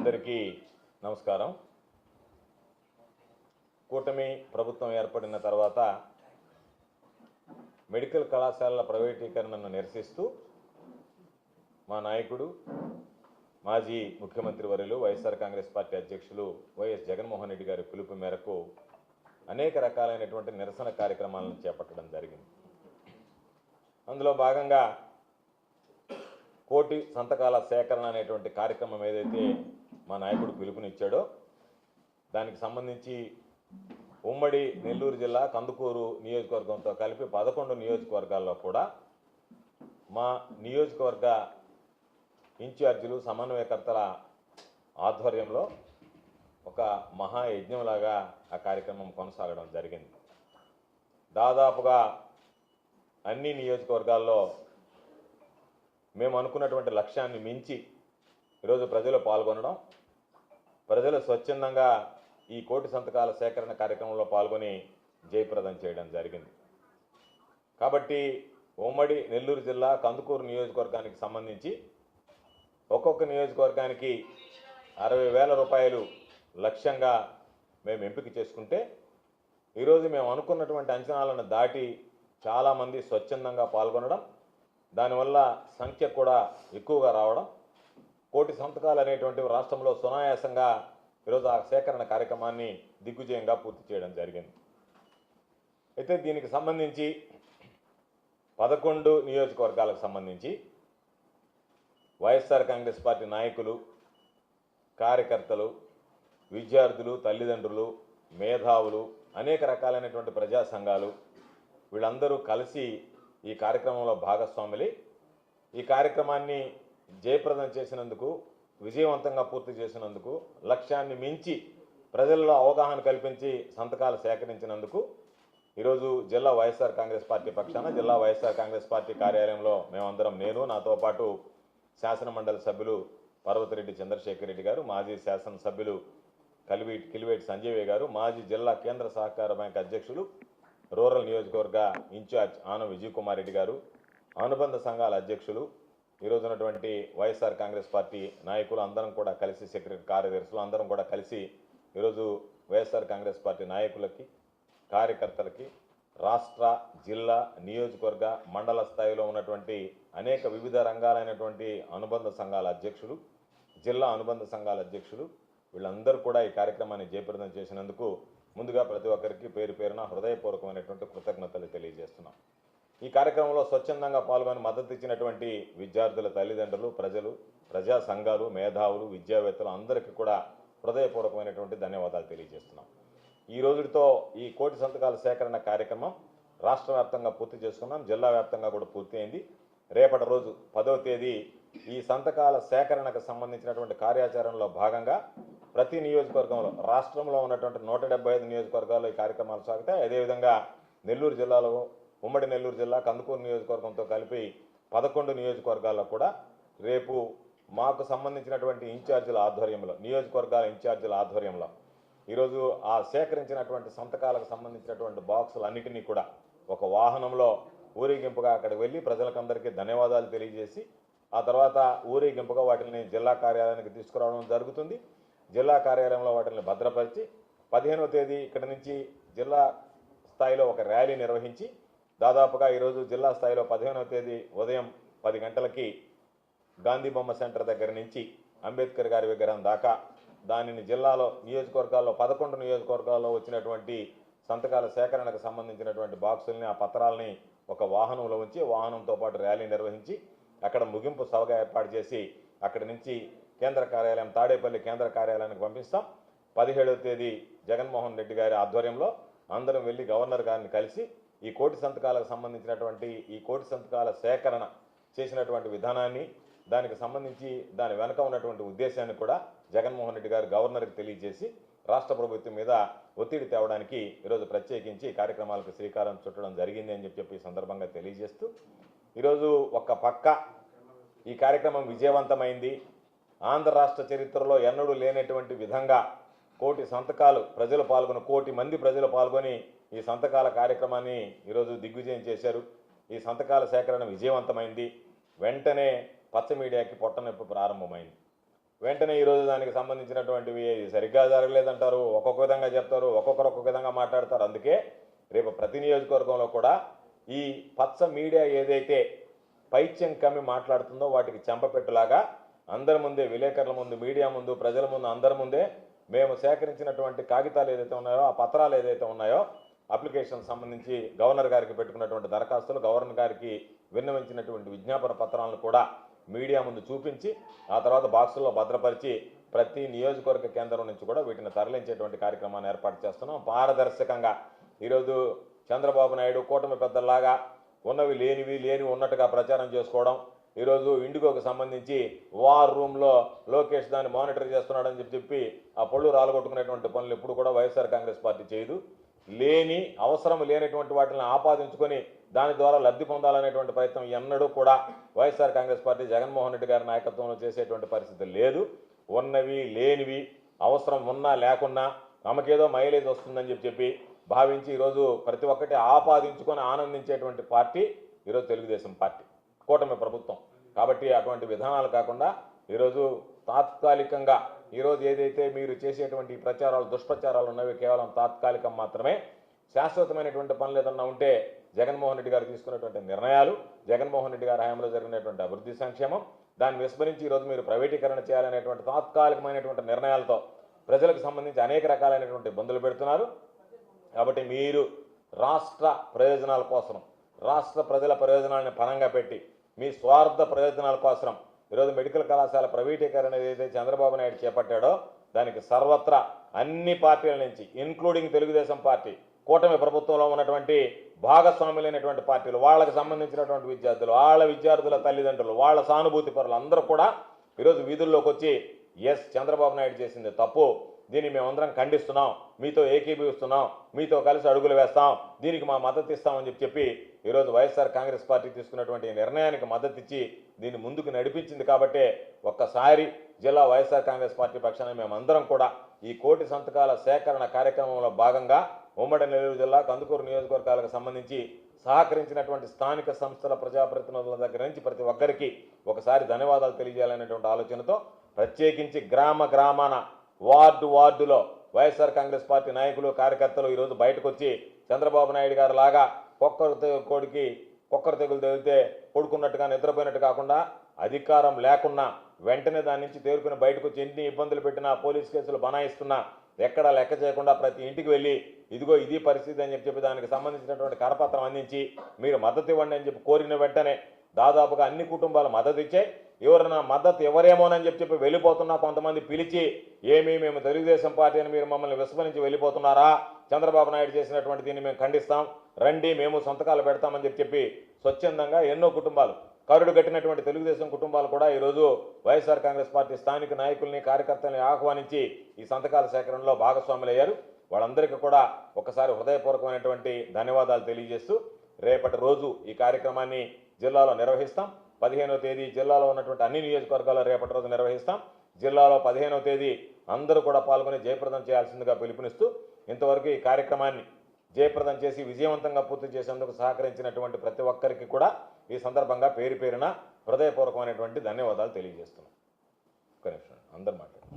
అందరికీ నమస్కారం. కూటమి ప్రభుత్వం ఏర్పడిన తర్వాత మెడికల్ కళాశాలల ప్రైవేటీకరణను నిరసిస్తూ మా నాయకుడు మాజీ ముఖ్యమంత్రి వర్యులు వైఎస్ఆర్ కాంగ్రెస్ పార్టీ అధ్యక్షులు వైఎస్ జగన్మోహన్ రెడ్డి గారి పిలుపు మేరకు అనేక రకాలైనటువంటి నిరసన కార్యక్రమాలను చేపట్టడం జరిగింది. అందులో భాగంగా కోటి సంతకాల సేకరణ అనేటువంటి కార్యక్రమం ఏదైతే మా నాయకుడు పిలుపునిచ్చాడో. దానికి సంబంధించి ఉమ్మడి నెల్లూరు జిల్లా కందుకూరు నియోజకవర్గంతో కలిపి పదకొండు నియోజకవర్గాల్లో కూడా మా నియోజకవర్గ ఇన్ఛార్జీలు సమన్వయకర్తల ఆధ్వర్యంలో ఒక మహాయజ్ఞంలాగా ఆ కార్యక్రమం కొనసాగడం జరిగింది. దాదాపుగా అన్ని నియోజకవర్గాల్లో మేము అనుకున్నటువంటి లక్ష్యాన్ని మించి ఈరోజు ప్రజలు పాల్గొనడం ప్రజలు స్వచ్ఛందంగా ఈ కోటి సంతకాల సేకరణ కార్యక్రమంలో పాల్గొని జయప్రదం చేయడం జరిగింది. కాబట్టి ఉమ్మడి నెల్లూరు జిల్లా కందుకూరు నియోజకవర్గానికి సంబంధించి ఒక్కొక్క నియోజకవర్గానికి అరవై వేల రూపాయలు లక్ష్యంగా మేము ఎంపిక చేసుకుంటే ఈరోజు మేము అనుకున్నటువంటి అంచనాలను దాటి చాలామంది స్వచ్ఛందంగా పాల్గొనడం దానివల్ల సంఖ్య కూడా ఎక్కువగా రావడం కోటి సంతకాలు అనేటువంటివి రాష్ట్రంలో సునాయాసంగా ఈరోజు ఆ సేకరణ కార్యక్రమాన్ని దిగ్విజయంగా పూర్తి చేయడం జరిగింది. అయితే దీనికి సంబంధించి పదకొండు నియోజకవర్గాలకు సంబంధించి వైఎస్ఆర్ కాంగ్రెస్ పార్టీ నాయకులు కార్యకర్తలు విద్యార్థులు తల్లిదండ్రులు మేధావులు అనేక రకాలైనటువంటి ప్రజా సంఘాలు వీళ్ళందరూ కలిసి ఈ కార్యక్రమంలో భాగస్వాములై ఈ కార్యక్రమాన్ని జయప్రదం చేసినందుకు విజయవంతంగా పూర్తి చేసినందుకు లక్ష్యాన్ని మించి ప్రజల్లో అవగాహన కల్పించి సంతకాలు సేకరించినందుకు ఈరోజు జిల్లా వైఎస్ఆర్ కాంగ్రెస్ పార్టీ పక్షాన జిల్లా వైఎస్ఆర్ కాంగ్రెస్ పార్టీ కార్యాలయంలో మేమందరం నేను నాతో పాటు శాసనమండలి సభ్యులు పర్వతిరెడ్డి చంద్రశేఖర్ రెడ్డి గారు మాజీ శాసనసభ్యులు కలివి కిలివేటి సంజీవయ్య గారు మాజీ జిల్లా కేంద్ర సహకార బ్యాంక్ అధ్యక్షులు రూరల్ నియోజకవర్గ ఇన్ఛార్జ్ ఆన విజయ్ కుమార్ రెడ్డి గారు అనుబంధ సంఘాల అధ్యక్షులు ఈరోజు ఉన్నటువంటి వైఎస్ఆర్ కాంగ్రెస్ పార్టీ నాయకులు అందరం కూడా కలిసి సెక్రటరీ కార్యదర్శులు అందరం కూడా కలిసి ఈరోజు వైఎస్ఆర్ కాంగ్రెస్ పార్టీ నాయకులకి కార్యకర్తలకి రాష్ట్ర జిల్లా నియోజకవర్గ మండల స్థాయిలో ఉన్నటువంటి అనేక వివిధ రంగాలైనటువంటి అనుబంధ సంఘాల అధ్యక్షులు జిల్లా అనుబంధ సంఘాల అధ్యక్షులు వీళ్ళందరూ కూడా ఈ కార్యక్రమాన్ని జయప్రదం చేసినందుకు ముందుగా ప్రతి ఒక్కరికి పేరు పేరున హృదయపూర్వకమైనటువంటి కృతజ్ఞతలు తెలియజేస్తున్నాం. ఈ కార్యక్రమంలో స్వచ్ఛందంగా పాల్గొని మద్దతు ఇచ్చినటువంటి విద్యార్థుల తల్లిదండ్రులు ప్రజలు ప్రజా సంఘాలు మేధావులు విద్యావేత్తలు అందరికీ కూడా హృదయపూర్వకమైనటువంటి ధన్యవాదాలు తెలియజేస్తున్నాం. ఈ రోజుతో ఈ కోటి సంతకాల సేకరణ కార్యక్రమం రాష్ట్ర వ్యాప్తంగా పూర్తి చేసుకున్నాం. జిల్లా వ్యాప్తంగా కూడా పూర్తయింది రేపటి రోజు పదవ తేదీ ఈ సంతకాల సేకరణకు సంబంధించినటువంటి కార్యాచరణలో భాగంగా ప్రతి నియోజకవర్గంలో రాష్ట్రంలో ఉన్నటువంటి నూట ఐదు నియోజకవర్గాల్లో ఈ కార్యక్రమాలు సాగుతాయి. అదేవిధంగా నెల్లూరు జిల్లాలో ఉమ్మడి నెల్లూరు జిల్లా కందుకూరు నియోజకవర్గంతో కలిపి పదకొండు నియోజకవర్గాల్లో కూడా రేపు మాకు సంబంధించినటువంటి ఇన్ఛార్జీల ఆధ్వర్యంలో నియోజకవర్గాల ఇన్ఛార్జీల ఆధ్వర్యంలో ఈరోజు ఆ సేకరించినటువంటి సంతకాలకు సంబంధించినటువంటి బాక్సులు అన్నిటినీ కూడా ఒక వాహనంలో ఊరేగింపుగా అక్కడికి వెళ్ళి ప్రజలకందరికీ ధన్యవాదాలు తెలియజేసి ఆ తర్వాత ఊరేగింపుగా వాటిని జిల్లా కార్యాలయానికి తీసుకురావడం జరుగుతుంది. జిల్లా కార్యాలయంలో వాటిని భద్రపరిచి పదిహేనవ తేదీ ఇక్కడ నుంచి జిల్లా స్థాయిలో ఒక ర్యాలీ నిర్వహించి దాదాపుగా ఈరోజు జిల్లా స్థాయిలో పదిహేనవ తేదీ ఉదయం పది గంటలకి గాంధీ బొమ్మ సెంటర్ దగ్గర నుంచి అంబేద్కర్ గారి విగ్రహం దాకా దానిని జిల్లాలో నియోజకవర్గాల్లో పదకొండు నియోజకవర్గాల్లో వచ్చినటువంటి సంతకాల సేకరణకు సంబంధించినటువంటి బాక్సుల్ని ఆ పత్రాలని ఒక వాహనంలో ఉంచి వాహనంతో పాటు ర్యాలీ నిర్వహించి అక్కడ ముగింపు సభగా ఏర్పాటు చేసి అక్కడి నుంచి కేంద్ర కార్యాలయం తాడేపల్లి కేంద్ర కార్యాలయానికి పంపిస్తాం. పదిహేడవ తేదీ జగన్మోహన్ రెడ్డి గారి ఆధ్వర్యంలో అందరం వెళ్ళి గవర్నర్ గారిని కలిసి ఈ కోటి సంతకాలకు సంబంధించినటువంటి ఈ కోటి సంతకాల సేకరణ చేసినటువంటి విధానాన్ని దానికి సంబంధించి దాని వెనక ఉన్నటువంటి ఉద్దేశాన్ని కూడా జగన్మోహన్ రెడ్డి గారు గవర్నర్కి తెలియజేసి రాష్ట్ర ప్రభుత్వం మీద ఒత్తిడి తేవడానికి ఈరోజు ప్రత్యేకించి కార్యక్రమాలకు శ్రీకారం చుట్టడం జరిగింది అని చెప్పి ఈ సందర్భంగా తెలియజేస్తూ ఈరోజు ఒక పక్క ఈ కార్యక్రమం విజయవంతమైంది. ఆంధ్ర రాష్ట్ర చరిత్రలో ఎన్నడూ లేనటువంటి విధంగా కోటి సంతకాలు ప్రజలు పాల్గొని కోటి మంది ప్రజలు పాల్గొని ఈ సంతకాల కార్యక్రమాన్ని ఈరోజు దిగ్విజయం చేశారు. ఈ సంతకాల సేకరణ విజయవంతమైంది. వెంటనే పచ్చ మీడియాకి పొట్టనొప్పి ప్రారంభమైంది. వెంటనే ఈరోజు దానికి సంబంధించినటువంటివి సరిగ్గా జరగలేదంటారు. ఒక్కొక్క విధంగా చెప్తారు ఒక్కొక్కరు ఒక్కొక్క విధంగా మాట్లాడతారు. అందుకే రేపు ప్రతి నియోజకవర్గంలో కూడా ఈ పచ్చ మీడియా ఏదైతే పైత్యం కమ్మి మాట్లాడుతుందో వాటికి చెంపపెట్టులాగా అందరి ముందే విలేకరుల ముందు మీడియా ముందు ప్రజల ముందు అందరి ముందే మేము సేకరించినటువంటి కాగితాలు ఏదైతే ఉన్నాయో ఆ పత్రాలు ఏదైతే ఉన్నాయో అప్లికేషన్ సంబంధించి గవర్నర్ గారికి పెట్టుకున్నటువంటి దరఖాస్తులు గవర్నర్ గారికి విన్నవించినటువంటి విజ్ఞాపన పత్రాలను కూడా మీడియా ముందు చూపించి ఆ తర్వాత బాక్సుల్లో భద్రపరిచి ప్రతి నియోజకవర్గ కేంద్రం నుంచి కూడా వీటిని తరలించేటువంటి కార్యక్రమాన్ని ఏర్పాటు చేస్తున్నాం. పారదర్శకంగా ఈరోజు చంద్రబాబు నాయుడు కూటమి పెద్దలాగా ఉన్నవి లేనివి లేని ఉన్నట్టుగా ప్రచారం చేసుకోవడం ఈరోజు ఇండిగోకి సంబంధించి వార్ రూమ్లో లోకేష్ దాన్ని మానిటర్ చేస్తున్నాడని చెప్పి చెప్పి ఆ పళ్ళు రాలగొట్టుకునేటువంటి పనులు ఎప్పుడు కూడా వైఎస్ఆర్ కాంగ్రెస్ పార్టీ చేయదు. లేని అవసరం లేనటువంటి వాటిని ఆపాదించుకొని దాని ద్వారా లబ్ధి పొందాలనేటువంటి ప్రయత్నం ఎన్నడూ కూడా YSR Congress party Jaganmohan Reddy గారి నాయకత్వంలో చేసేటువంటి పరిస్థితి లేదు. ఉన్నవి లేనివి అవసరం ఉన్నా లేకున్నా నమకేదో మైలేజ్ వస్తుందని చెప్పి చెప్పి భావించి ఈరోజు ప్రతి ఒక్కటి ఆపాదించుకొని ఆనందించేటువంటి పార్టీ ఈరోజు తెలుగుదేశం పార్టీ కూటమి ప్రభుత్వం. కాబట్టి అటువంటి విధానాలు కాకుండా ఈరోజు తాత్కాలికంగా ఈరోజు ఏదైతే మీరు చేసేటువంటి ప్రచారాలు దుష్ప్రచారాలు ఉన్నవి కేవలం తాత్కాలికం మాత్రమే. శాశ్వతమైనటువంటి పనులు ఏదన్నా ఉంటే జగన్మోహన్ రెడ్డి గారు తీసుకున్నటువంటి నిర్ణయాలు జగన్మోహన్ రెడ్డి గారి హయాంలో జరిగినటువంటి అభివృద్ధి సంక్షేమం దాన్ని విస్మరించి ఈరోజు మీరు ప్రైవేటీకరణ చేయాలనేటువంటి తాత్కాలికమైనటువంటి నిర్ణయాలతో ప్రజలకు సంబంధించి అనేక రకాలైనటువంటి ఇబ్బందులు పెడుతున్నారు. కాబట్టి మీరు రాష్ట్ర ప్రయోజనాల కోసం రాష్ట్ర ప్రజల ప్రయోజనాలను పణంగా పెట్టి మీ స్వార్థ ప్రయోజనాల కోసం ఈరోజు మెడికల్ కళాశాల ప్రైవేటీకరణ ఏదైతే చంద్రబాబు నాయుడు చేపట్టాడో దానికి సర్వత్రా అన్ని పార్టీల నుంచి ఇన్క్లూడింగ్ తెలుగుదేశం పార్టీ కూటమి ప్రభుత్వంలో ఉన్నటువంటి భాగస్వాములైనటువంటి పార్టీలు వాళ్ళకి సంబంధించినటువంటి విద్యార్థులు వాళ్ళ విద్యార్థుల తల్లిదండ్రులు వాళ్ళ సానుభూతి పరులు అందరూ కూడా ఈరోజు వీధుల్లోకి వచ్చి ఎస్ చంద్రబాబు నాయుడు చేసింది తప్పు. దీన్ని మేమందరం ఖండిస్తున్నాం. మీతో ఏకీభవిస్తున్నాం. మీతో కలిసి అడుగులు వేస్తాం. దీనికి మా మద్దతు ఇస్తామని చెప్పి చెప్పి ఈరోజు వైఎస్ఆర్ కాంగ్రెస్ పార్టీ తీసుకున్నటువంటి నిర్ణయానికి మద్దతు ఇచ్చి దీన్ని ముందుకు నడిపించింది కాబట్టే ఒక్కసారి జిల్లా వైఎస్ఆర్ కాంగ్రెస్ పార్టీ పక్షాన మేమందరం కూడా ఈ కోటి సంతకాల సేకరణ కార్యక్రమంలో భాగంగా ఉమ్మడి నెల్లూరు జిల్లా కందుకూరు నియోజకవర్గాలకు సంబంధించి సహకరించినటువంటి స్థానిక సంస్థల ప్రజాప్రతినిధుల దగ్గర నుంచి ప్రతి ఒక్కరికి ఒకసారి ధన్యవాదాలు తెలియజేయాలనేటువంటి ఆలోచనతో ప్రత్యేకించి గ్రామ గ్రామాన వార్డు వార్డులో వైఎస్ఆర్ కాంగ్రెస్ పార్టీ నాయకులు కార్యకర్తలు ఈరోజు బయటకు వచ్చి చంద్రబాబు నాయుడు గారు లాగా కుక్కరు కోడికి కుక్కరు తెగులు తగిలితే పడుకున్నట్టుగా నిద్రపోయినట్టు కాకుండా అధికారం లేకున్నా వెంటనే దాని నుంచి తేరుకుని బయటకు వచ్చి ఎన్ని ఇబ్బందులు పెట్టినా పోలీస్ కేసులు బనాయిస్తున్నా ఎక్కడా లెక్క చేయకుండా ప్రతి ఇంటికి వెళ్ళి ఇదిగో ఇది పరిస్థితి అని చెప్పి చెప్పి దానికి సంబంధించినటువంటి కరపత్రం అందించి మీరు మద్దతు ఇవ్వండి అని చెప్పి కోరిన వెంటనే దాదాపుగా అన్ని కుటుంబాలు మద్దతు ఇచ్చాయి. ఎవరైనా మద్దతు ఎవరేమోనని చెప్పి చెప్పి వెళ్ళిపోతున్నా కొంతమంది పిలిచి ఏమీ మేము తెలుగుదేశం పార్టీ అని మీరు మమ్మల్ని విస్మరించి వెళ్ళిపోతున్నారా? చంద్రబాబు నాయుడు చేసినటువంటి దీన్ని మేము ఖండిస్తాం. రండి మేము సంతకాలు పెడతామని చెప్పి చెప్పి స్వచ్ఛందంగా ఎన్నో కుటుంబాలు కరుడు కట్టినటువంటి తెలుగుదేశం కుటుంబాలు కూడా ఈరోజు వైఎస్ఆర్ కాంగ్రెస్ పార్టీ స్థానిక నాయకుల్ని కార్యకర్తల్ని ఆహ్వానించి ఈ సంతకాల సేకరణలో భాగస్వాములయ్యారు. వాళ్ళందరికీ కూడా ఒకసారి హృదయపూర్వకమైనటువంటి ధన్యవాదాలు తెలియజేస్తూ రేపటి రోజు ఈ కార్యక్రమాన్ని జిల్లాలో నిర్వహిస్తాం. పదిహేనో తేదీ జిల్లాలో ఉన్నటువంటి అన్ని నియోజకవర్గాల్లో రేపటి రోజు నిర్వహిస్తాం. జిల్లాలో పదిహేనవ తేదీ అందరూ కూడా పాల్గొని జయప్రదం చేయాల్సిందిగా పిలుపునిస్తూ ఇంతవరకు ఈ కార్యక్రమాన్ని జయప్రదం చేసి విజయవంతంగా పూర్తి చేసేందుకు సహకరించినటువంటి ప్రతి ఒక్కరికి కూడా ఈ సందర్భంగా పేరు పేరున హృదయపూర్వకమైనటువంటి ధన్యవాదాలు తెలియజేస్తున్నాం. ఒక నిమిషం అందరు మాట్లాడు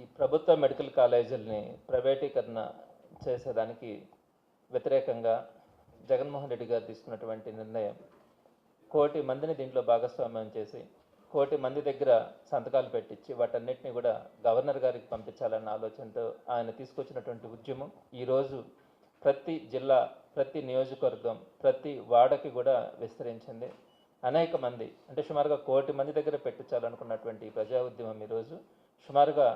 ఈ ప్రభుత్వ మెడికల్ కాలేజీలని ప్రైవేటీకరణ చేసేదానికి వ్యతిరేకంగా జగన్మోహన్ రెడ్డి గారు తీసుకున్నటువంటి నిర్ణయం కోటి మందిని దీంట్లో భాగస్వామ్యం చేసి కోటి మంది దగ్గర సంతకాలు పెట్టించి వాటన్నిటిని కూడా గవర్నర్ గారికి పంపించాలన్న ఆలోచనతో ఆయన తీసుకొచ్చినటువంటి ఉద్యమం ఈరోజు ప్రతి జిల్లా ప్రతి నియోజకవర్గం ప్రతి వాడకి కూడా విస్తరించింది. అనేక మంది అంటే సుమారుగా కోటి మంది దగ్గర పెట్టించాలనుకున్నటువంటి ప్రజా ఉద్యమం ఈరోజు సుమారుగా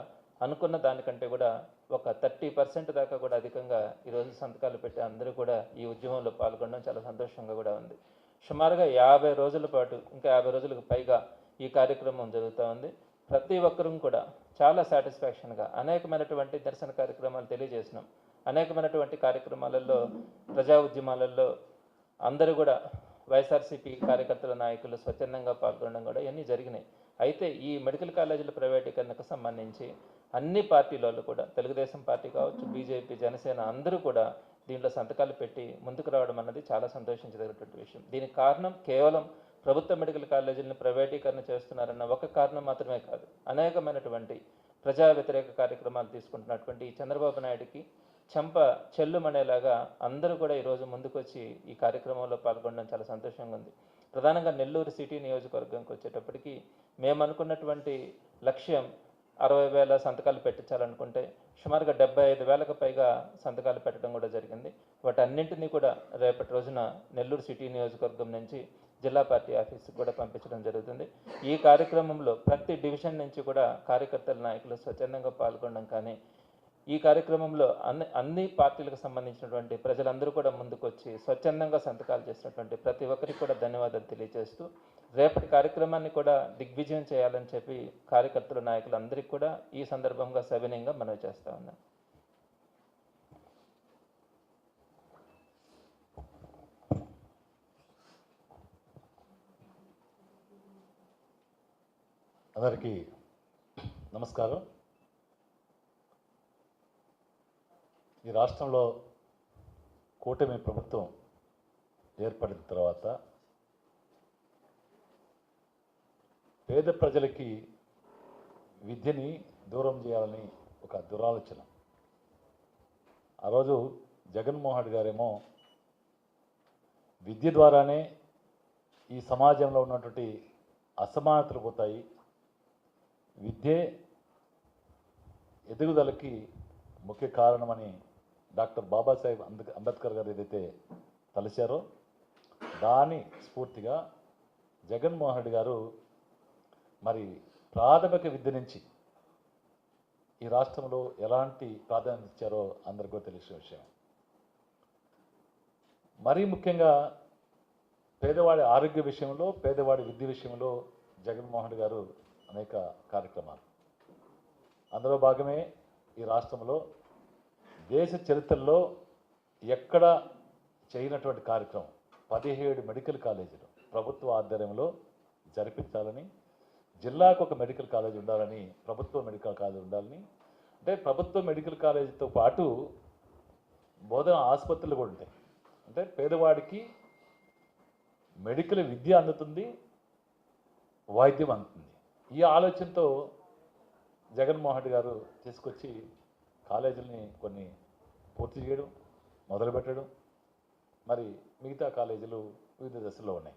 అనుకున్న దానికంటే కూడా ఒక థర్టీ పర్సెంట్ దాకా కూడా అధికంగా ఈరోజు సంతకాలు పెట్టి అందరూ కూడా ఈ ఉద్యమంలో పాల్గొనడం చాలా సంతోషంగా కూడా ఉంది. సుమారుగా యాభై రోజుల పాటు ఇంకా యాభై రోజులకు పైగా ఈ కార్యక్రమం జరుగుతూ ఉంది. ప్రతి ఒక్కరూ కూడా చాలా సాటిస్ఫాక్షన్గా అనేకమైనటువంటి దర్శన కార్యక్రమాలు తెలియజేసినాం. అనేకమైనటువంటి కార్యక్రమాలలో ప్రజా ఉద్యమాలలో అందరూ కూడా వైఎస్ఆర్సీపీ కార్యకర్తల నాయకులు స్వచ్ఛందంగా పాల్గొనడం కూడా ఇవన్నీ జరిగినాయి. అయితే ఈ మెడికల్ కాలేజీల ప్రైవేటీకరణకు సంబంధించి అన్ని పార్టీలలో కూడా తెలుగుదేశం పార్టీ కావచ్చు బీజేపీ జనసేన అందరూ కూడా దీంట్లో సంతకాలు పెట్టి ముందుకు రావడం అన్నది చాలా సంతోషించదగినటువంటి విషయం. దీనికి కారణం కేవలం ప్రభుత్వ మెడికల్ కాలేజీలను ప్రైవేటీకరణ చేస్తున్నారన్న ఒక కారణం మాత్రమే కాదు. అనేకమైనటువంటి ప్రజా వ్యతిరేక కార్యక్రమాలు తీసుకుంటున్నటువంటి ఈ చంద్రబాబు నాయుడికి చెంప చెల్లుమనేలాగా అందరూ కూడా ఈరోజు ముందుకొచ్చి ఈ కార్యక్రమంలో పాల్గొనడం చాలా సంతోషంగా ఉంది. ప్రధానంగా నెల్లూరు సిటీ నియోజకవర్గంకి వచ్చేటప్పటికి మేము అనుకున్నటువంటి లక్ష్యం అరవై వేల సంతకాలు పెట్టించాలనుకుంటే సుమారుగా డెబ్బై ఐదు వేలకు పైగా సంతకాలు పెట్టడం కూడా జరిగింది. వాటన్నింటినీ కూడా రేపటి రోజున నెల్లూరు సిటీ నియోజకవర్గం నుంచి జిల్లా పార్టీ ఆఫీస్కి కూడా పంపించడం జరుగుతుంది. ఈ కార్యక్రమంలో ప్రతి డివిజన్ నుంచి కూడా కార్యకర్తల నాయకులు స్వచ్ఛందంగా పాల్గొనడం కానీ ఈ కార్యక్రమంలో అన్ని అన్ని పార్టీలకు సంబంధించినటువంటి ప్రజలందరూ కూడా ముందుకొచ్చి స్వచ్ఛందంగా సంతకాలు చేసినటువంటి ప్రతి ఒక్కరికి కూడా ధన్యవాదాలు తెలియజేస్తూ రేపటి కార్యక్రమాన్ని కూడా దిగ్విజయం చేయాలని చెప్పి కార్యకర్తల నాయకులందరికీ కూడా ఈ సందర్భంగా సవినయంగా మనవి చేస్తా ఉన్నాం. అందరికీ నమస్కారం. ఈ రాష్ట్రంలో కూటమి ప్రభుత్వం ఏర్పడిన తర్వాత పేద ప్రజలకి విద్యని దూరం చేయాలని ఒక దురాలోచన. ఆ రోజు జగన్మోహన్ రెడ్డి గారేమో విద్య ద్వారానే ఈ సమాజంలో ఉన్నటువంటి అసమానతలు పోతాయి. విద్యే ఎదుగుదలకి ముఖ్య కారణమని డాక్టర్ బాబాసాహెబ్ అంబేద్ అంబేద్కర్ గారు ఏదైతే తలచారో దాని స్ఫూర్తిగా జగన్మోహన్ రెడ్డి గారు మరి ప్రాథమిక విద్య నుంచి ఈ రాష్ట్రంలో ఎలాంటి ప్రాధాన్యత ఇచ్చారో అందరికీ కూడా తెలిసిన విషయం. మరీ ముఖ్యంగా పేదవాడి ఆరోగ్య విషయంలో పేదవాడి విద్య విషయంలో జగన్మోహన్ రెడ్డి గారు అనేక కార్యక్రమాలు. అందులో భాగమే ఈ రాష్ట్రంలో దేశ చరిత్రలో ఎక్కడ చేయనటువంటి కార్యక్రమం పదిహేడు మెడికల్ కాలేజీలు ప్రభుత్వ ఆధ్వర్యంలో జరిపించాలని జిల్లాకు ఒక మెడికల్ కాలేజ్ ఉండాలని ప్రభుత్వ మెడికల్ కాలేజ్ ఉండాలని అంటే ప్రభుత్వ మెడికల్ కాలేజీతో పాటు బోధన ఆసుపత్రులు కూడా ఉంటాయి. అంటే పేదవాడికి మెడికల్ విద్య అందుతుంది వైద్యం అందుతుంది. ఈ ఆలోచనతో జగన్మోహన్ రెడ్డి గారు తీసుకొచ్చి కాలేజీలని కొన్ని పూర్తి చేయడం మొదలుపెట్టడం మరి మిగతా కాలేజీలు వివిధ దశల్లో ఉన్నాయి.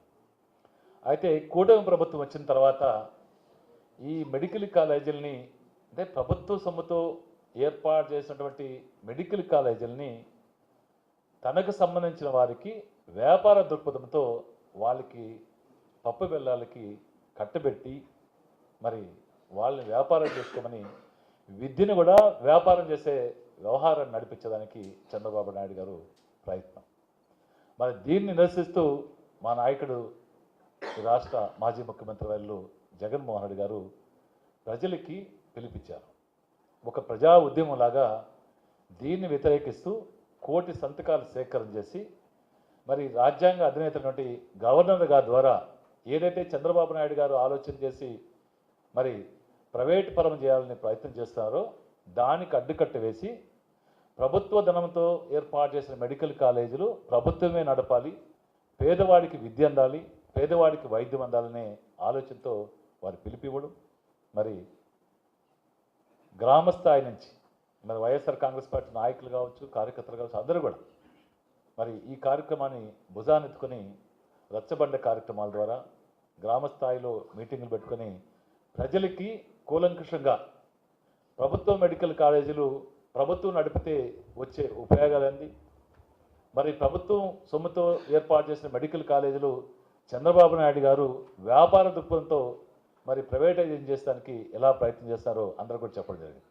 అయితే కూటమి ప్రభుత్వం వచ్చిన తర్వాత ఈ మెడికల్ కాలేజీలని అంటే ప్రభుత్వ సొమ్ముతో ఏర్పాటు చేసినటువంటి మెడికల్ కాలేజీలని తనకు సంబంధించిన వారికి వ్యాపార దృక్పథంతో వాళ్ళకి పప్పు బెల్లాలకి కట్టబెట్టి మరి వాళ్ళని వ్యాపారం చేసుకోమని విద్యను కూడా వ్యాపారం చేసే వ్యవహారాన్ని నడిపించడానికి చంద్రబాబు నాయుడు గారు ప్రయత్నం. మరి దీన్ని నిరసిస్తూ మా నాయకుడు ఈ రాష్ట్ర మాజీ ముఖ్యమంత్రి వారు జగన్మోహన్ రెడ్డి గారు ప్రజలకి పిలిపించారు. ఒక ప్రజా ఉద్యమంలాగా దీన్ని వ్యతిరేకిస్తూ కోటి సంతకాలు సేకరణ చేసి మరి రాజ్యాంగ అధినేతటువంటి గవర్నర్ గారి ద్వారా ఏదైతే చంద్రబాబు నాయుడు గారు ఆలోచన చేసి మరి ప్రైవేట్ పరం చేయాలని ప్రయత్నం చేస్తున్నారో దానికి అడ్డుకట్ట వేసి ప్రభుత్వ ధనంతో ఏర్పాటు చేసిన మెడికల్ కాలేజీలు ప్రభుత్వమే నడపాలి పేదవాడికి విద్య అందాలి పేదవాడికి వైద్యం అందాలనే ఆలోచనతో వారు పిలిపివ్వడం మరి గ్రామ స్థాయి నుంచి మరి వైఎస్ఆర్ కాంగ్రెస్ పార్టీ నాయకులు కావచ్చు కార్యకర్తలు కావచ్చు అందరూ కూడా మరి ఈ కార్యక్రమాన్ని భుజానెత్తుకొని రచ్చబండ కార్యక్రమాల ద్వారా గ్రామ స్థాయిలో మీటింగులు పెట్టుకొని ప్రజలకి కూలంకషంగా ప్రభుత్వ మెడికల్ కాలేజీలు ప్రభుత్వం నడిపితే వచ్చే ఉపయోగాలేంది? మరి ప్రభుత్వం సొమ్ముతో ఏర్పాటు చేసిన మెడికల్ కాలేజీలు చంద్రబాబు నాయుడు గారు వ్యాపార దృక్పథంతో మరి ప్రైవేటైజేషన్ చేసడానికి ఎలా ప్రయత్నం చేస్తారో అందరూ కూడా చెప్పడం జరిగింది.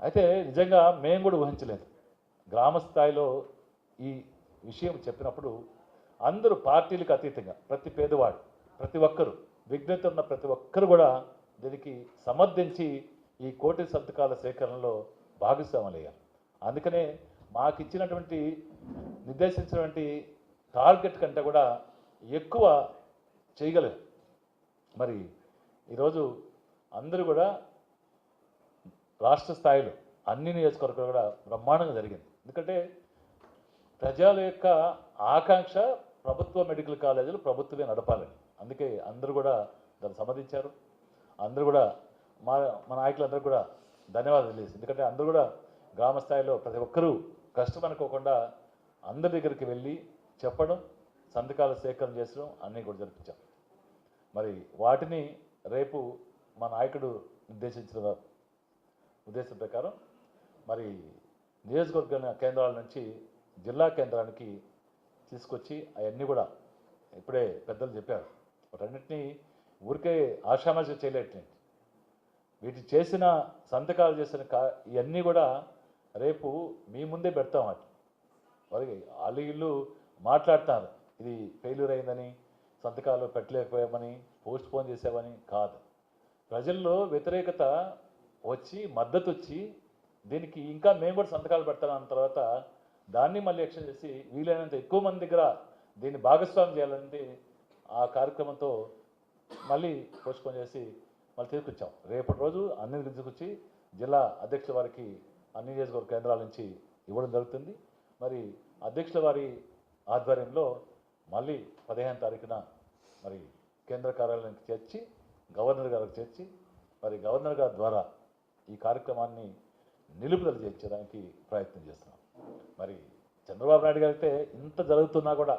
అయితే నిజంగా మేము కూడా ఊహించలేదు. గ్రామ స్థాయిలో ఈ విషయం చెప్పినప్పుడు అందరూ పార్టీలకు అతీతంగా ప్రతి పేదవాడు ప్రతి ఒక్కరు విఘ్నత ఉన్న ప్రతి ఒక్కరు కూడా దీనికి సమర్థించి ఈ కోటి సంతకాల సేకరణలో భాగస్వాములయ్యారు. అందుకనే మాకు ఇచ్చినటువంటి నిర్దేశించినటువంటి టార్గెట్ కంటే కూడా ఎక్కువ చేయగలరు. మరి ఈరోజు అందరూ కూడా రాష్ట్ర స్థాయిలో అన్ని నియోజకవర్గాలు కూడా బ్రహ్మాండంగా జరిగింది. ఎందుకంటే ప్రజల యొక్క ఆకాంక్ష ప్రభుత్వ మెడికల్ కాలేజీలు ప్రభుత్వమే నడపాలని. అందుకే అందరూ కూడా దాన్ని సమ్మతించారు అందరూ కూడా మా మా నాయకులందరూ కూడా ధన్యవాదాలు తెలియదు ఎందుకంటే అందరూ కూడా గ్రామ స్థాయిలో ప్రతి ఒక్కరూ కష్టం అనుకోకుండా అందరి దగ్గరికి వెళ్ళి చెప్పడం సంతకాలు సేకరణ చేసడం అన్నీ కూడా జరిపించాం. మరి వాటిని రేపు మా నాయకుడు నిర్దేశించిన ఉద్దేశం ప్రకారం మరి నియోజకవర్గ కేంద్రాల నుంచి జిల్లా కేంద్రానికి తీసుకొచ్చి అవన్నీ కూడా ఇప్పుడే పెద్దలు చెప్పారు. వాటన్నిటినీ ఊరికే ఆషామాషి చేయలేట్లేదు. వీటి చేసిన సంతకాలు చేసిన కా ఇవన్నీ కూడా రేపు మీ ముందే పెడతాం వాటి వాళ్ళకి వాళ్ళు ఇల్లు మాట్లాడుతున్నారు ఇది ఫెయిల్యూర్ అయిందని సంతకాలు పెట్టలేకపోయామని పోస్ట్ పోన్ చేసామని కాదు. ప్రజల్లో వ్యతిరేకత వచ్చి మద్దతు వచ్చి దీనికి ఇంకా మేము కూడా సంతకాలు పెడతామన్న తర్వాత దాన్ని మళ్ళీ యాక్షన్ చేసి వీలైనంత ఎక్కువ మంది దగ్గర దీన్ని భాగస్వామ్యం చేయాలంటే ఆ కార్యక్రమంతో మళ్ళీ పోస్ట్పోన్ చేసి మళ్ళీ తీసుకొచ్చాం. రేపటి రోజు అన్ని తీసుకొచ్చి జిల్లా అధ్యక్షుల వారికి అన్ని నియోజకవర్గ కేంద్రాల నుంచి ఇవ్వడం జరుగుతుంది. మరి అధ్యక్షుల వారి ఆధ్వర్యంలో మళ్ళీ పదిహేను తారీఖున మరి కేంద్ర కార్యాలయానికి చేర్చి గవర్నర్ గారికి చేర్చి మరి గవర్నర్ గారి ద్వారా ఈ కార్యక్రమాన్ని నిలుపుదల చేయించడానికి ప్రయత్నం చేస్తున్నాం. మరి చంద్రబాబు నాయుడు గారితే ఇంత జరుగుతున్నా కూడా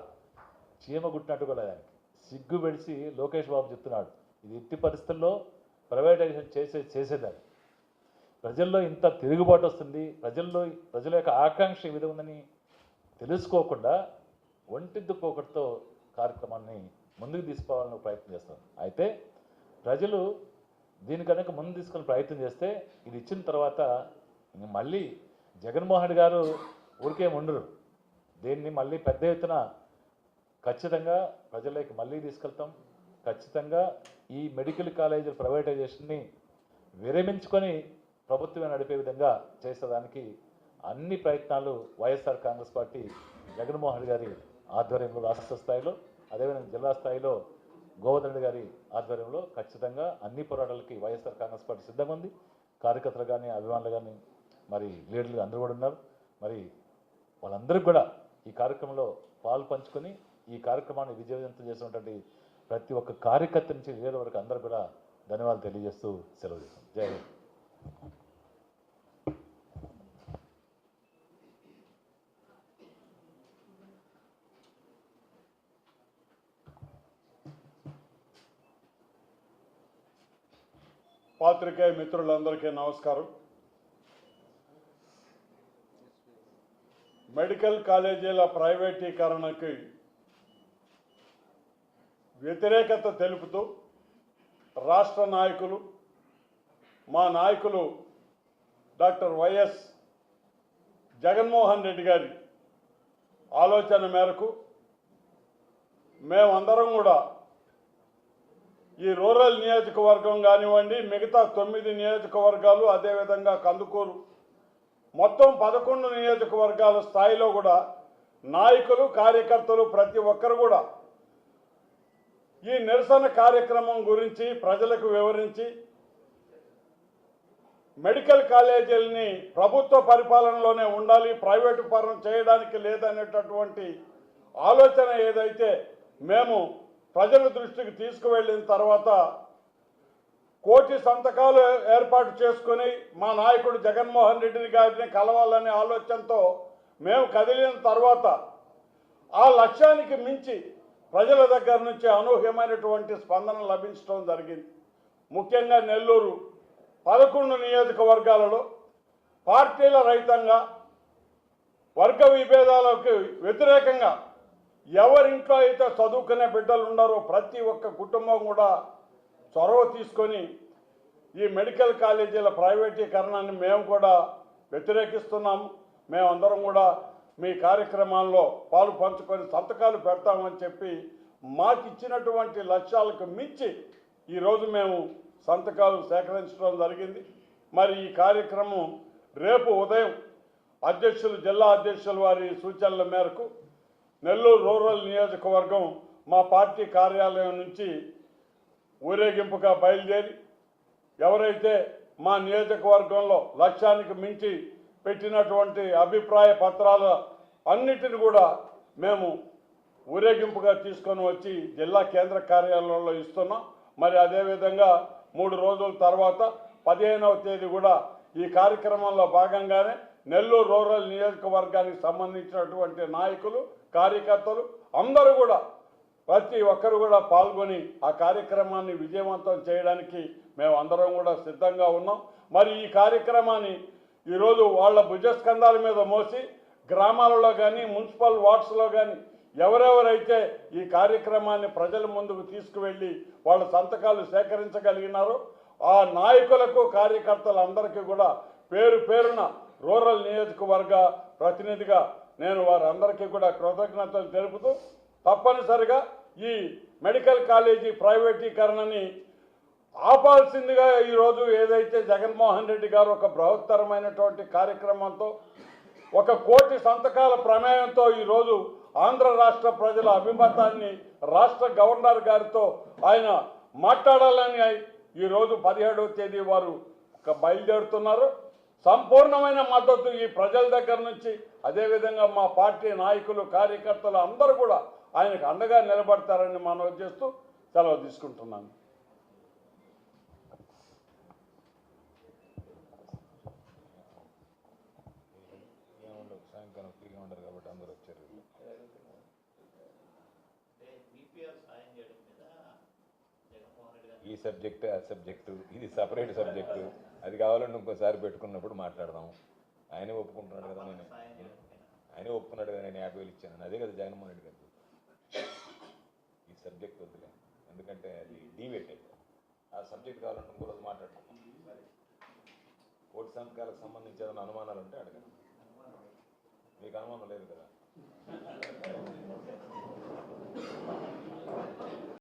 చీమ గుట్టినట్టు కూడా దానికి సిగ్గు పెడిచి లోకేష్ బాబు చెప్తున్నాడు ఇది ఎట్టి పరిస్థితుల్లో ప్రైవేటైజేషన్ చేసే చేసేదాన్ని. ప్రజల్లో ఇంత తిరుగుబాటు వస్తుంది ప్రజల్లో ప్రజల యొక్క ఆకాంక్ష ఈ విధంగా ఉందని తెలుసుకోకుండా ఒంటిద్దుకోకటితో కార్యక్రమాన్ని ముందుకు తీసుకోవాలని ప్రయత్నం చేస్తాను అయితే ప్రజలు దీని కనుక ముందు తీసుకుని ప్రయత్నం చేస్తే ఇది ఇచ్చిన తర్వాత మళ్ళీ జగన్మోహన్ గారు ఊరికే ఉండరు దీన్ని మళ్ళీ పెద్ద ఎత్తున ఖచ్చితంగా ప్రజలకి మళ్ళీ తీసుకెళ్తాం. ఖచ్చితంగా ఈ మెడికల్ కాలేజీల ప్రైవేటైజేషన్ని విరమించుకొని ప్రభుత్వమే నడిపే విధంగా చేసేదానికి అన్ని ప్రయత్నాలు YSR Congress party Jaganmohan Reddy గారి ఆధ్వర్యంలో రాష్ట్ర స్థాయిలో అదేవిధంగా జిల్లా స్థాయిలో గోవర్ధన్ రెడ్డి గారి ఆధ్వర్యంలో ఖచ్చితంగా అన్ని పోరాటాలకి వైఎస్ఆర్ కాంగ్రెస్ పార్టీ సిద్ధంగా ఉంది. కార్యకర్తలు కానీ అభిమానులు కానీ మరి లీడర్లు అందరూ కూడా ఉన్నారు. మరి వాళ్ళందరికీ కూడా ఈ కార్యక్రమంలో పాలు పంచుకొని ఈ కార్యక్రమాన్ని విజయవంతం చేసినటువంటి ప్రతి ఒక్క కార్యకర్త నుంచి లీడర్ వరకు అందరూ కూడా ధన్యవాదాలు తెలియజేస్తూ సెలవు చేస్తాం. జై హింద్. పాత్రికేయ మిత్రులందరికీ నమస్కారం. మెడికల్ కాలేజీల ప్రైవేటీకరణకి వ్యతిరేకత తెలుపుతూ రాష్ట్ర నాయకులు మా నాయకులు డాక్టర్ వైఎస్ జగన్మోహన్ రెడ్డి గారి ఆలోచన మేరకు మేమందరం కూడా ఈ రూరల్ నియోజకవర్గం కానివ్వండి మిగతా తొమ్మిది నియోజకవర్గాలు అదేవిధంగా కందుకూరు మొత్తం పదకొండు నియోజకవర్గాల స్థాయిలో కూడా నాయకులు కార్యకర్తలు ప్రతి ఒక్కరు కూడా ఈ నిరసన కార్యక్రమం గురించి ప్రజలకు వివరించి మెడికల్ కాలేజీలని ప్రభుత్వ పరిపాలనలోనే ఉండాలి ప్రైవేటు పరం చేయడానికి లేదనేటటువంటి ఆలోచన ఏదైతే మేము ప్రజల దృష్టికి తీసుకువెళ్ళిన తర్వాత కోటి సంతకాలు ఏర్పాటు చేసుకుని మా నాయకుడు జగన్మోహన్ రెడ్డి గారిని కలవాలనే ఆలోచనతో మేము కదిలిన తర్వాత ఆ లక్ష్యానికి మించి ప్రజల దగ్గర నుంచి అనూహ్యమైనటువంటి స్పందన లభించడం జరిగింది. ముఖ్యంగా నెల్లూరు పదకొండు నియోజకవర్గాలలో పార్టీల రహితంగా వర్గ విభేదాలకు వ్యతిరేకంగా ఎవరింట్లో అయితే చదువుకునే బిడ్డలు ఉన్నారో ప్రతి ఒక్క కుటుంబం కూడా చొరవ తీసుకొని ఈ మెడికల్ కాలేజీల ప్రైవేటీకరణని మేము కూడా వ్యతిరేకిస్తున్నాము మేమందరం కూడా మీ కార్యక్రమాల్లో పాలు పంచుకొని సంతకాలు పెడతామని చెప్పి మాకు ఇచ్చినటువంటి లక్ష్యాలకు మించి ఈరోజు మేము సంతకాలు సేకరించడం జరిగింది. మరి ఈ కార్యక్రమం రేపు ఉదయం అధ్యక్షులు జిల్లా అధ్యక్షుల వారి సూచనల మేరకు నెల్లూరు రూరల్ నియోజకవర్గం మా పార్టీ కార్యాలయం నుంచి ఊరేగింపుగా బయలుదేరి ఎవరైతే మా నియోజకవర్గంలో లక్ష్యానికి మించి పెట్టినటువంటి అభిప్రాయ పత్రాల అన్నిటిని కూడా మేము ఊరేగింపుగా తీసుకొని వచ్చి జిల్లా కేంద్ర కార్యాలయంలో ఇస్తున్నాం. మరి అదేవిధంగా మూడు రోజుల తర్వాత పదిహేనవ తేదీ కూడా ఈ కార్యక్రమంలో భాగంగానే నెల్లూరు రూరల్ నియోజకవర్గానికి సంబంధించినటువంటి నాయకులు కార్యకర్తలు అందరూ కూడా ప్రతి ఒక్కరు కూడా పాల్గొని ఆ కార్యక్రమాన్ని విజయవంతం చేయడానికి మేము అందరం కూడా సిద్ధంగా ఉన్నాం. మరి ఈ కార్యక్రమాన్ని ఈరోజు వాళ్ళ భుజస్కంధాల మీద మోసి గ్రామాలలో కానీ మున్సిపల్ వార్డ్స్లో కానీ ఎవరెవరైతే ఈ కార్యక్రమాన్ని ప్రజల ముందుకు తీసుకువెళ్ళి వాళ్ళ సంతకాలు సేకరించగలిగినారో ఆ నాయకులకు కార్యకర్తలందరికీ కూడా పేరు పేరున రూరల్ నియోజకవర్గ ప్రతినిధిగా నేను వారందరికీ కూడా కృతజ్ఞతలు తెలుపుతూ తప్పనిసరిగా ఈ మెడికల్ కాలేజీ ప్రైవేటీకరణని ఆపాల్సిందిగా ఈరోజు ఏదైతే జగన్మోహన్ రెడ్డి గారు ఒక బృహత్తరమైనటువంటి కార్యక్రమంతో ఒక కోటి సంతకాల ప్రమేయంతో ఈరోజు ఆంధ్ర రాష్ట్ర ప్రజల అభిమతాన్ని రాష్ట్ర గవర్నర్ గారితో ఆయన మాట్లాడాలని ఈరోజు పదిహేడవ తేదీ వారు ఒక బయలుదేరుతున్నారు. సంపూర్ణమైన మద్దతు ఈ ప్రజల దగ్గర నుంచి. అదేవిధంగా మా పార్టీ నాయకులు కార్యకర్తలు అందరూ కూడా ఆయనకు అండగా నిలబడతారని మనం చేస్తూ సెలవు తీసుకుంటున్నాను. ఉండరు కాబట్టి అందరూ వచ్చారు ఈ సబ్జెక్ట్ ఆ సబ్జెక్టు. ఇది సపరేట్ సబ్జెక్టు. అది కావాలంటే ఇంకోసారి పెట్టుకున్నప్పుడు మాట్లాడదాం. ఆయనే ఒప్పుకుంటున్నాడు కదా నేను. ఆయనే ఒప్పుకున్నాడు కదా నేను యాభై వేలు ఇచ్చాను. అదే కదా జగన్మోహన్ రెడ్డి గారు. ఈ సబ్జెక్ట్ వద్దులే. ఎందుకంటే అది డీవేటెడ్ ఆ సబ్జెక్ట్ కావాలంటే ఇంకో రోజు మాట్లాడుకుందాం కోటి సంతకాలకు సంబంధించి ఏదైనా అనుమానాలు ఉంటే అడగండి. இது காணாமல் இருக்கிறார்.